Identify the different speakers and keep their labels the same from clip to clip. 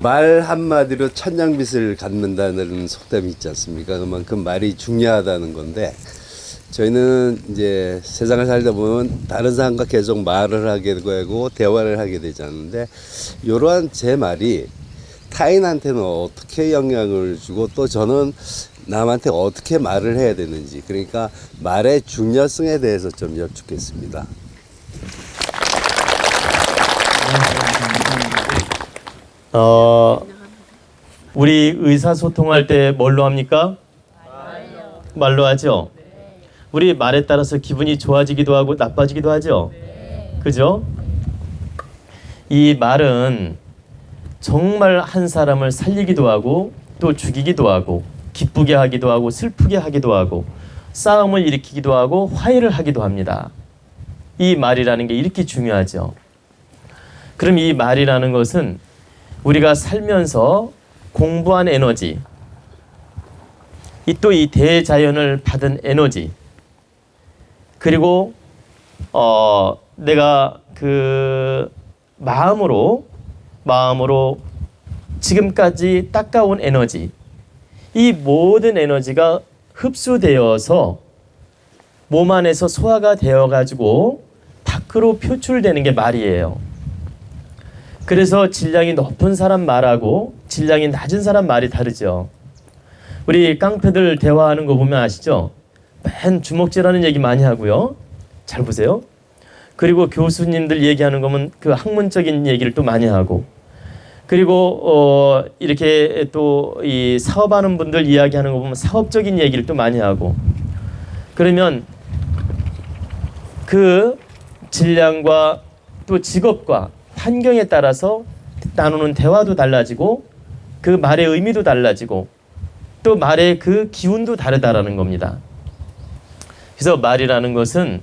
Speaker 1: 말 한마디로 천냥빚을 갚는다는 속담이 있지 않습니까? 그만큼 말이 중요하다는 건데 저희는 이제 세상을 살다 보면 다른 사람과 계속 말을 하게 되고 대화를 하게 되지 않는데 이러한 제 말이 타인한테는 어떻게 영향을 주고 또 저는 남한테 어떻게 말을 해야 되는지 그러니까 말의 중요성에 대해서 좀 여쭙겠습니다.
Speaker 2: 어, 우리 의사소통할 때 뭘로 합니까? 말로 하죠? 우리 말에 따라서 기분이 좋아지기도 하고 나빠지기도 하죠? 그죠? 이 말은 정말 한 사람을 살리기도 하고 또 죽이기도 하고 기쁘게 하기도 하고 슬프게 하기도 하고 싸움을 일으키기도 하고 화해를 하기도 합니다. 이 말이라는 게 이렇게 중요하죠. 그럼 이 말이라는 것은 우리가 살면서 공부한 에너지, 이 또 이 대자연을 받은 에너지, 그리고 어 내가 그 마음으로 마음으로 지금까지 닦아온 에너지, 이 모든 에너지가 흡수되어서 몸 안에서 소화가 되어 가지고 밖으로 표출되는 게 말이에요. 그래서 질량이 높은 사람 말하고 질량이 낮은 사람 말이 다르죠. 우리 깡패들 대화하는 거 보면 아시죠? 맨 주먹질하는 얘기 많이 하고요. 잘 보세요. 그리고 교수님들 얘기하는 거면 그 학문적인 얘기를 또 많이 하고 그리고 어 이렇게 또 이 사업하는 분들 이야기하는 거 보면 사업적인 얘기를 또 많이 하고 그러면 그 질량과 또 직업과 환경에 따라서 나누는 대화도 달라지고 그 말의 의미도 달라지고 또 말의 그 기운도 다르다라는 겁니다. 그래서 말이라는 것은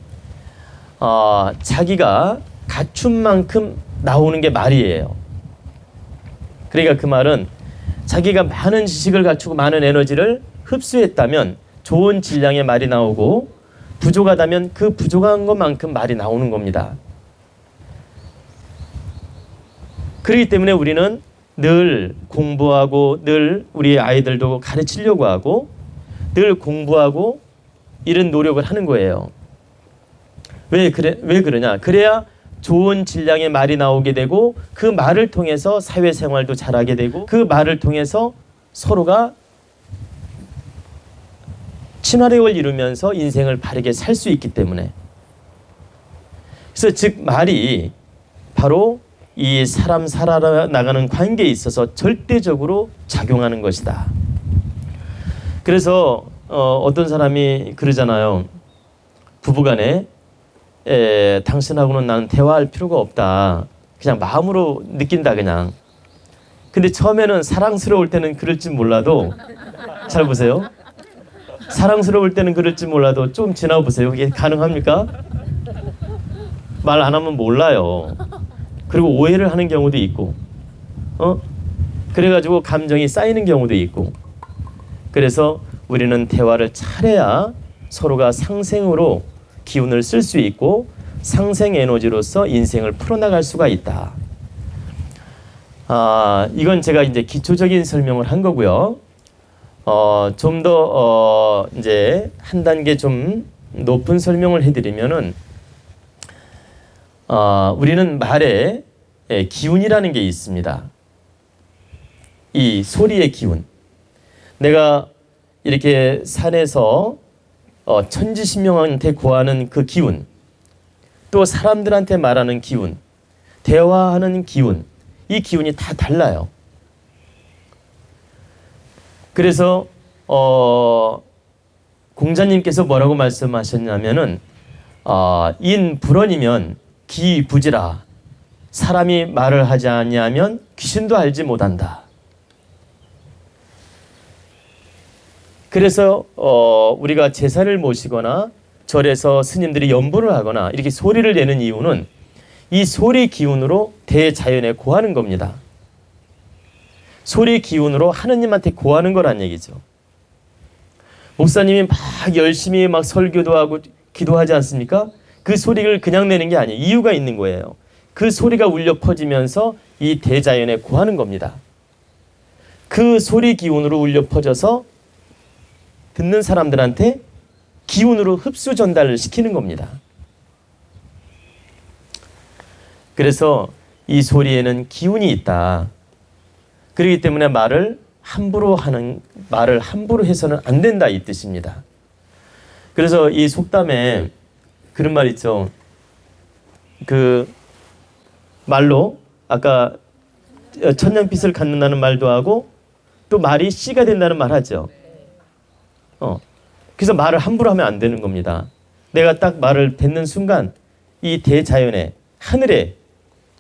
Speaker 2: 어, 자기가 갖춘 만큼 나오는 게 말이에요. 그러니까 그 말은 자기가 많은 지식을 갖추고 많은 에너지를 흡수했다면 좋은 질량의 말이 나오고 부족하다면 그 부족한 것만큼 말이 나오는 겁니다. 그렇기 때문에 우리는 늘 공부하고 늘 우리 아이들도 가르치려고 하고 늘 공부하고 이런 노력을 하는 거예요. 왜 그래 왜 그러냐? 그래야 좋은 질량의 말이 나오게 되고 그 말을 통해서 사회생활도 잘하게 되고 그 말을 통해서 서로가 친화력을 이루면서 인생을 바르게 살 수 있기 때문에 그래서 즉 말이 바로 이 사람 살아나가는 관계에 있어서 절대적으로 작용하는 것이다. 그래서 어, 어떤 사람이 그러잖아요. 부부간에 에, 당신하고는 나는 대화할 필요가 없다. 그냥 마음으로 느낀다 그냥. 근데 처음에는 사랑스러울 때는 그럴지 몰라도 잘 보세요. 사랑스러울 때는 그럴지 몰라도 좀 지나 보세요. 이게 가능합니까? 말 안 하면 몰라요. 그리고 오해를 하는 경우도 있고, 어? 그래가지고 감정이 쌓이는 경우도 있고, 그래서 우리는 대화를 잘해야 서로가 상생으로 기운을 쓸 수 있고 상생 에너지로서 인생을 풀어나갈 수가 있다. 아, 이건 제가 이제 기초적인 설명을 한 거고요. 어, 좀더 어, 이제 한 단계 좀 높은 설명을 해드리면은 어, 우리는 말에 예, 기운이라는 게 있습니다. 이 소리의 기운. 내가 이렇게 산에서 어, 천지신명한테 구하는 그 기운, 또 사람들한테 말하는 기운, 대화하는 기운, 이 기운이 다 달라요. 그래서 어, 공자님께서 뭐라고 말씀하셨냐면은 어, 인 불언이면 기 부지라 사람이 말을 하지 아니하면 귀신도 알지 못한다. 그래서 어, 우리가 제사를 모시거나 절에서 스님들이 연보를 하거나 이렇게 소리를 내는 이유는 이 소리 기운으로 대자연에 고하는 겁니다. 소리 기운으로 하느님한테 고하는 거란 얘기죠. 목사님이 막 열심히 막 설교도 하고 기도하지 않습니까? 그 소리를 그냥 내는 게 아니에요. 이유가 있는 거예요. 그 소리가 울려 퍼지면서 이 대자연에 고하는 겁니다. 그 소리 기운으로 울려 퍼져서 듣는 사람들한테 기운으로 흡수 전달을 시키는 겁니다. 그래서 이 소리에는 기운이 있다. 그렇기 때문에 말을 함부로 하는 말을 함부로 해서는 안 된다 이 뜻입니다. 그래서 이 속담에 그런 말 있죠. 그 말로 아까 천냥빛을 갖는다는 말도 하고 또 말이 씨가 된다는 말 하죠. 어. 그래서 말을 함부로 하면 안 되는 겁니다. 내가 딱 말을 뱉는 순간 이 대자연에 하늘에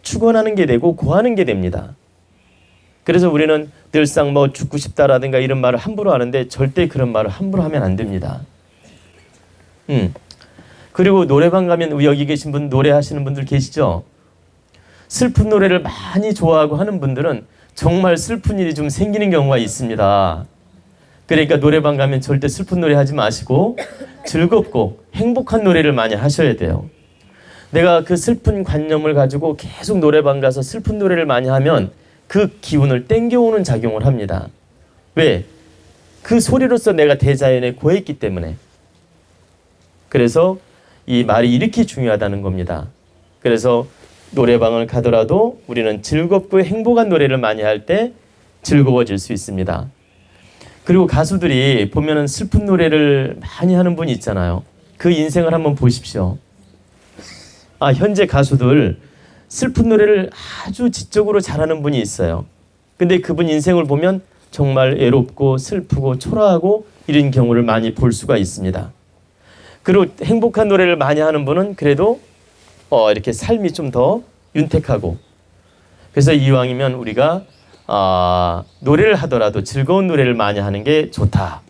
Speaker 2: 축원하는 게 되고 고하는 게 됩니다. 그래서 우리는 늘상 뭐 죽고 싶다라든가 이런 말을 함부로 하는데 절대 그런 말을 함부로 하면 안 됩니다. 음. 그리고 노래방 가면 여기 계신 분 노래하시는 분들 계시죠? 슬픈 노래를 많이 좋아하고 하는 분들은 정말 슬픈 일이 좀 생기는 경우가 있습니다. 그러니까 노래방 가면 절대 슬픈 노래 하지 마시고 즐겁고 행복한 노래를 많이 하셔야 돼요. 내가 그 슬픈 관념을 가지고 계속 노래방 가서 슬픈 노래를 많이 하면 그 기운을 땡겨오는 작용을 합니다. 왜? 그 소리로서 내가 대자연에 고했기 때문에. 그래서 이 말이 이렇게 중요하다는 겁니다. 그래서 노래방을 가더라도 우리는 즐겁고 행복한 노래를 많이 할 때 즐거워질 수 있습니다. 그리고 가수들이 보면은 슬픈 노래를 많이 하는 분이 있잖아요. 그 인생을 한번 보십시오. 아, 현재 가수들 슬픈 노래를 아주 지적으로 잘하는 분이 있어요. 근데 그분 인생을 보면 정말 애롭고 슬프고 초라하고 이런 경우를 많이 볼 수가 있습니다. 그리고 행복한 노래를 많이 하는 분은 그래도 어, 이렇게 삶이 좀 더 윤택하고 그래서 이왕이면 우리가 아, 노래를 하더라도 즐거운 노래를 많이 하는 게 좋다.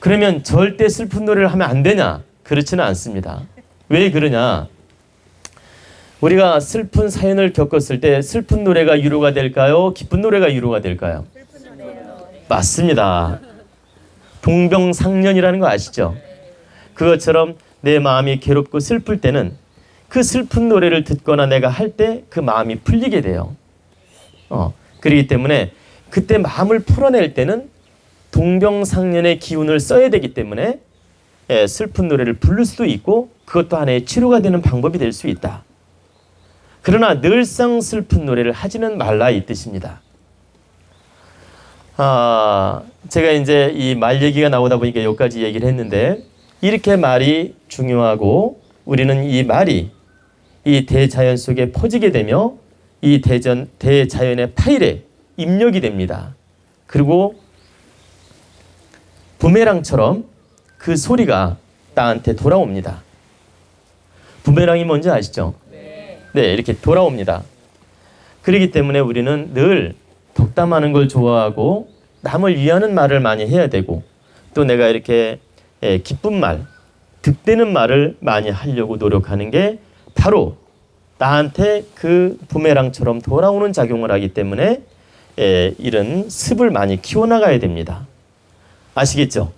Speaker 2: 그러면 절대 슬픈 노래를 하면 안 되냐? 그렇지는 않습니다. 왜 그러냐? 우리가 슬픈 사연을 겪었을 때 슬픈 노래가 위로가 될까요? 기쁜 노래가 위로가 될까요? 맞습니다. 동병상련이라는 거 아시죠? 그것처럼 내 마음이 괴롭고 슬플 때는 그 슬픈 노래를 듣거나 내가 할 때 그 마음이 풀리게 돼요. 어, 그렇기 때문에 그때 마음을 풀어낼 때는 동병상련의 기운을 써야 되기 때문에 예, 슬픈 노래를 부를 수도 있고 그것도 하나의 치료가 되는 방법이 될 수 있다. 그러나 늘상 슬픈 노래를 하지는 말라 이 뜻입니다. 아, 제가 이제 이 말 얘기가 나오다 보니까 여기까지 얘기를 했는데 이렇게 말이 중요하고 우리는 이 말이 이 대자연 속에 퍼지게 되며 이 대전 대자연의 파일에 입력이 됩니다. 그리고 부메랑처럼 그 소리가 나한테 돌아옵니다. 부메랑이 뭔지 아시죠? 네, 이렇게 돌아옵니다. 그렇기 때문에 우리는 늘 덕담하는 걸 좋아하고 남을 위하는 말을 많이 해야 되고 또 내가 이렇게 예, 기쁜 말, 득되는 말을 많이 하려고 노력하는 게 바로 나한테 그 부메랑처럼 돌아오는 작용을 하기 때문에 예, 이런 습을 많이 키워나가야 됩니다. 아시겠죠? 네.